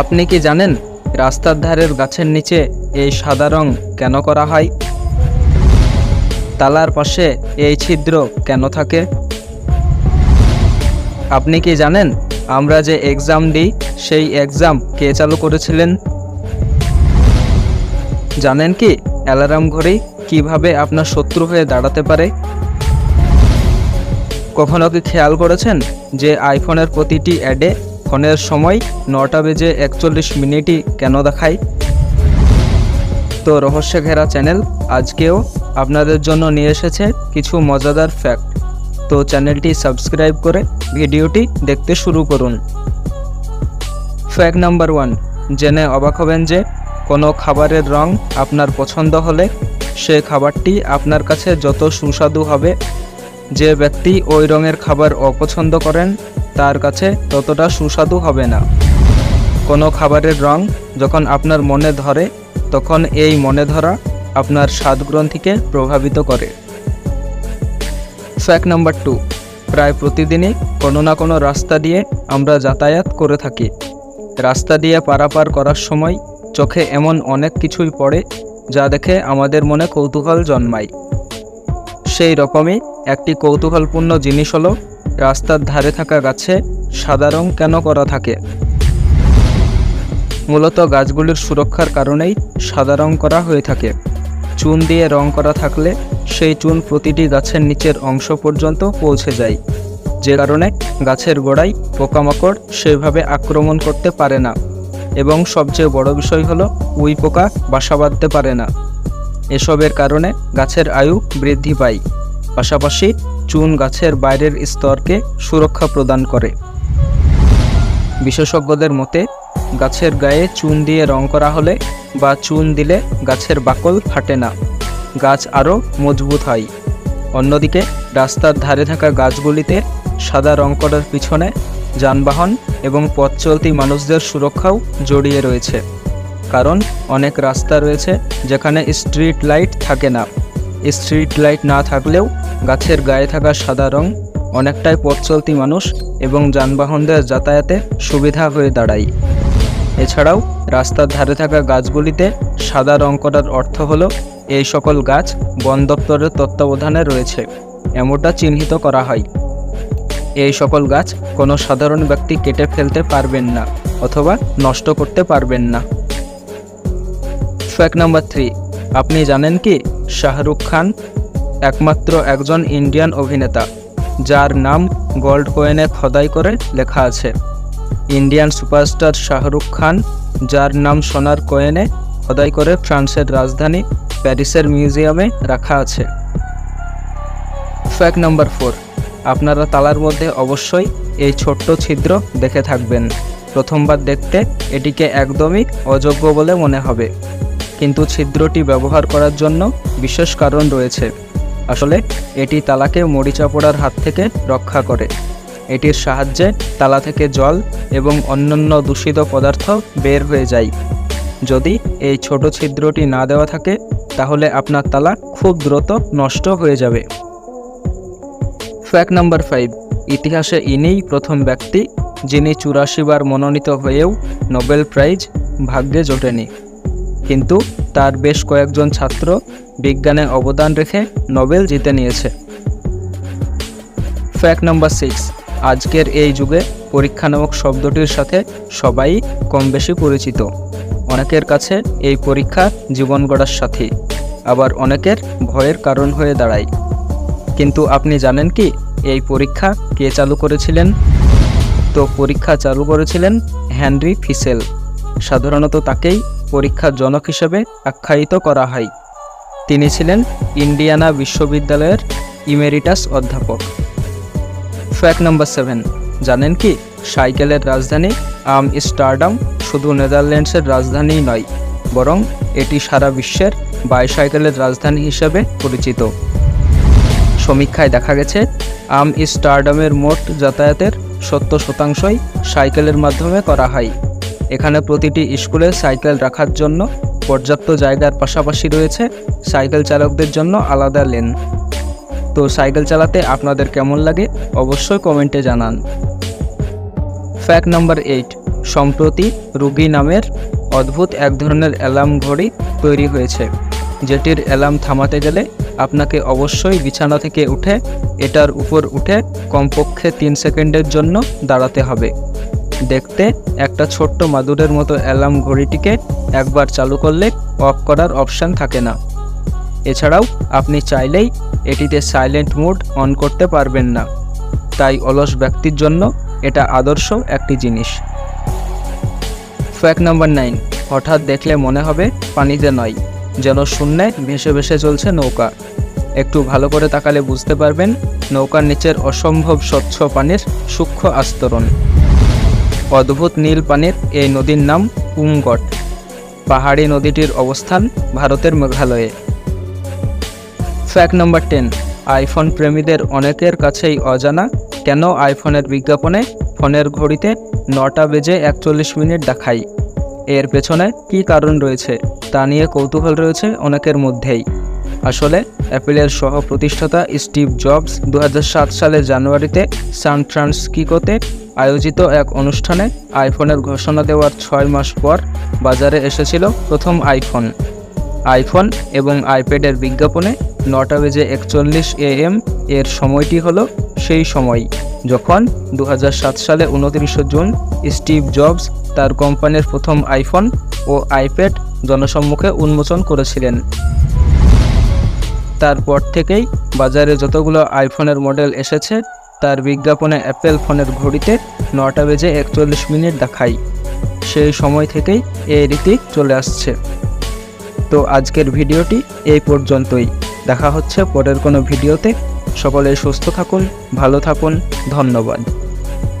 আপনি কি জানেন রাস্তার ধারের গাছের নিচে এই সাদা রং কেন করা হয়? তালার পাশে এই ছিদ্র কেন থাকে? আপনি কি জানেন আমরা যে এক্সাম দিই, সেই এক্সাম কে চালু করেছিলেন? জানেন কি অ্যালার্ম ঘড়ি কীভাবে আপনার শত্রু হয়ে দাঁড়াতে পারে? কখনো কি খেয়াল করেছেন যে আইফোনের প্রতিটি অ্যাডে ফোনের সময় নটা বেজে একচল্লিশ মিনিটই কেন দেখায় তো রহস্য ঘেরা চ্যানেল, আজকেও আপনাদের জন্য নিয়ে এসেছে কিছু মজাদার ফ্যাক্ট তো চ্যানেলটি সাবস্ক্রাইব করে ভিডিওটি দেখতে শুরু করুন। ফ্যাক্ট নাম্বার ওয়ান জেনে অবাক হবেন যে কোনো খাবারের রং আপনার পছন্দ হলে সে খাবারটি আপনার কাছে যত সুস্বাদু হবে, যে ব্যক্তি ওই রঙের খাবার অপছন্দ করেন তার কাছে ততটা সুস্বাদু হবে না। কোনো খাবারের রং যখন আপনার মনে ধরে, তখন এই মনে ধরা আপনার স্বাদ গ্রন্থিকে প্রভাবিত করে। ফ্যাক্ট নাম্বার টু, প্রায় প্রতিদিনই কোনো না কোনো রাস্তা দিয়ে আমরা যাতায়াত করে থাকি। রাস্তা দিয়ে পারাপার করার সময় চোখে এমন অনেক কিছুই পড়ে, যা দেখে আমাদের মনে কৌতূহল জন্মায়। সেই রকমই একটি কৌতূহলপূর্ণ জিনিস হলো রাস্তার ধারে থাকা গাছে সাদা রং কেন করা থাকে? মূলত গাছগুলির সুরক্ষার কারণেই সাদা রং করা হয়ে থাকে। চুন দিয়ে রং করা থাকলে সেই চুন প্রতিটি গাছের নিচের অংশ পর্যন্ত পৌঁছে যায়। যে কারণে গাছের গোড়ায় পোকামাকড় সেভাবে আক্রমণ করতে পারে না এবং সবচেয়ে বড় বিষয় হলো উই পোকা বাসা বাঁধতে পারে না। এসবের কারণে গাছের আয়ু বৃদ্ধি পায়। পাশাপাশি চুন গাছের বাইরের স্তরকে সুরক্ষা প্রদান করে। বিশেষজ্ঞদের মতে, গাছের গায়ে চুন দিয়ে রং করা হলে বা চুন দিলে গাছের বাকল ফাটে না, গাছ আরও মজবুত হয়। অন্যদিকে, রাস্তার ধারে থাকা গাছগুলিতে সাদা রং করার পিছনে যানবাহন এবং পথ চলতি মানুষদের সুরক্ষাও জড়িয়ে রয়েছে, কারণ অনেক রাস্তা রয়েছে যেখানে স্ট্রিট লাইট থাকে না। স্ট্রিট লাইট না থাকলেও গাছের গায়ে থাকা সাদা রং অনেকটাই পথ চলতি মানুষ এবং যানবাহনদের যাতায়াতে সুবিধা হয়ে দাঁড়ায়। এছাড়াও রাস্তার ধারে থাকা গাছগুলিতে সাদা রং করার অর্থ হল এই সকল গাছ বন দপ্তরের তত্ত্বাবধানে রয়েছে, এমনটা চিহ্নিত করা হয়। এই সকল গাছ কোনো সাধারণ ব্যক্তি কেটে ফেলতে পারবেন না অথবা নষ্ট করতে পারবেন না। ফ্যাক্ট নাম্বার থ্রি আপনি জানেন কি? শাহরুখ খান একমাত্র একজন ইন্ডিয়ান অভিনেতা, যার নাম গোল্ড কোয়েনে খোদাই করে লেখা আছে। ইন্ডিয়ান সুপারস্টার শাহরুখ খান, যার নাম সোনার কোয়েনে খোদাই করে ফ্রান্সের রাজধানী প্যারিসের মিউজিয়ামে রাখা আছে। ফ্যাক্ট নাম্বার ফোর, আপনারা তালার মধ্যে অবশ্যই এই ছোট্ট ছিদ্র দেখে থাকবেন। প্রথমবার দেখতে এটিকে একদমই অযোগ্য বলে মনে হবে। কিন্তু ছিদ্রটি ব্যবহার করার জন্য বিশেষ কারণ রয়েছে। আসলে, এটি তালাকে মরিচা পড়ার হাত থেকে রক্ষা করে। এটির সাহায্যে তালা থেকে জল এবং অন্যান্য দূষিত পদার্থ বের হয়ে যায়। যদি এই ছোট ছিদ্রটি না দেওয়া থাকে, তাহলে আপনার তালা খুব দ্রুত নষ্ট হয়ে যাবে। ফ্যাক্ট নাম্বার ফাইভ, ইতিহাসে ইনিই প্রথম ব্যক্তি যিনি চুরাশি বার মনোনীত হয়েও নোবেল প্রাইজ ভাগ্যে জোটেনি। কিন্তু তার বেশ কয়েকজন ছাত্র বিজ্ঞানে অবদান রেখে নোবেল জিতে নিয়েছে। ফ্যাক্ট নাম্বার সিক্স আজকের এই যুগে পরীক্ষা নামক শব্দটির সাথে সবাই কম বেশি পরিচিত। অনেকের কাছে এই পরীক্ষা জীবন গড়ার সাথী, আবার অনেকের ভয়ের কারণ হয়ে দাঁড়ায়। কিন্তু আপনি জানেন কি এই পরীক্ষা কে চালু করেছিলেন? তো পরীক্ষা চালু করেছিলেন হেনরি ফিসেল। সাধারণত তাকেই পরীক্ষার জনক হিসেবে আখ্যায়িত করা হয়। তিনি ছিলেন ইন্ডিয়ানা বিশ্ববিদ্যালয়ের ইমেরিটাস অধ্যাপক। Fact number seven. জানেন কি, সাইকেলের রাজধানী আম স্টারডাম শুধু নেদারল্যান্ডসের রাজধানীই নয়, বরং এটি সারা বিশ্বের বাইসাইকেলের রাজধানী হিসেবে পরিচিত। সমীক্ষায় দেখা গেছে আম স্টারডামের মোট যাতায়াতের সত্তর শতাংশই সাইকেলের মাধ্যমে করা হয়। এখানে প্রতিটি স্কুলে সাইকেল রাখার জন্য পর্যাপ্ত জায়গার পাশাপাশি রয়েছে সাইকেল চালকদের জন্য আলাদা লেন। তো সাইকেল চালাতে আপনাদের কেমন লাগে অবশ্যই কমেন্টে জানান। ফ্যাক্ট নাম্বার এইট, সম্প্রতি রুগী নামের অদ্ভুত এক ধরনের অ্যালার্ম ঘড়ি তৈরি হয়েছে, যেটির অ্যালার্ম থামাতে গেলে আপনাকে অবশ্যই বিছানা থেকে উঠে এটার উপর উঠে কমপক্ষে তিন সেকেন্ডের জন্য দাঁড়াতে হবে। দেখতে একটা ছোট্ট মাদুরের মতো অ্যালার্ম ঘড়িটিকে একবার চালু করলে অফ করার অপশান থাকে না। এছাড়াও আপনি চাইলেই এটিতে সাইলেন্ট মোড অন করতে পারবেন না। তাই অলস ব্যক্তির জন্য এটা আদর্শ একটি জিনিস। ফ্যাক্ট নাম্বার নাইন, হঠাৎ দেখলে মনে হবে পানিতে নয়, যেন শূন্যে ভেসে ভেসে চলছে নৌকা। একটু ভালো করে তাকালে বুঝতে পারবেন নৌকার নিচের অসম্ভব স্বচ্ছ পানির সূক্ষ্ম আস্তরণ। অদ্ভুত নীল পানির এই নদীর নাম উমগট পাহাড়ি নদীটির অবস্থান ভারতের মেঘালয়ে। ফ্যাক্ট নাম্বার টেন আইফোন প্রেমীদের অনেকের কাছেই অজানা কেন আইফোনের বিজ্ঞাপনে ফোনের ঘড়িতে নটা বেজে একচল্লিশ মিনিট দেখায় এর পেছনে কী কারণ রয়েছে তা নিয়ে কৌতূহল রয়েছে অনেকের মধ্যেই। আসলে অ্যাপেলের সহ প্রতিষ্ঠাতা স্টিভ জবস দু সালের জানুয়ারিতে সান ফ্রান্সিসকোতে আয়োজিত এক অনুষ্ঠানে আইফোনের ঘোষণা দেওয়ার ছয় মাস পর বাজারে এসেছিল প্রথম আইফোন। আইফোন এবং আইপ্যাডের বিজ্ঞাপনে নটা বেজে একচল্লিশ এ এম এর সময়টি হলো সেই সময়, যখন দু হাজার সাত সালে উনত্রিশে জুন স্টিভ জবস তার কোম্পানির প্রথম আইফোন ও আইপ্যাড জনসম্মুখে উন্মোচন করেছিলেন। তারপর থেকেই বাজারে যতগুলো আইফোনের মডেল এসেছে তার বিজ্ঞাপনে অ্যাপেল ফোনের ঘড়িতে নটা বেজে একচল্লিশ মিনিট দেখায় সেই সময় থেকেই এই রীতি চলে আসছে। তো আজকের ভিডিওটি এই পর্যন্তই। দেখা হচ্ছে পরের কোনো ভিডিওতে। সকলে সুস্থ থাকুন, ভালো থাকুন, ধন্যবাদ।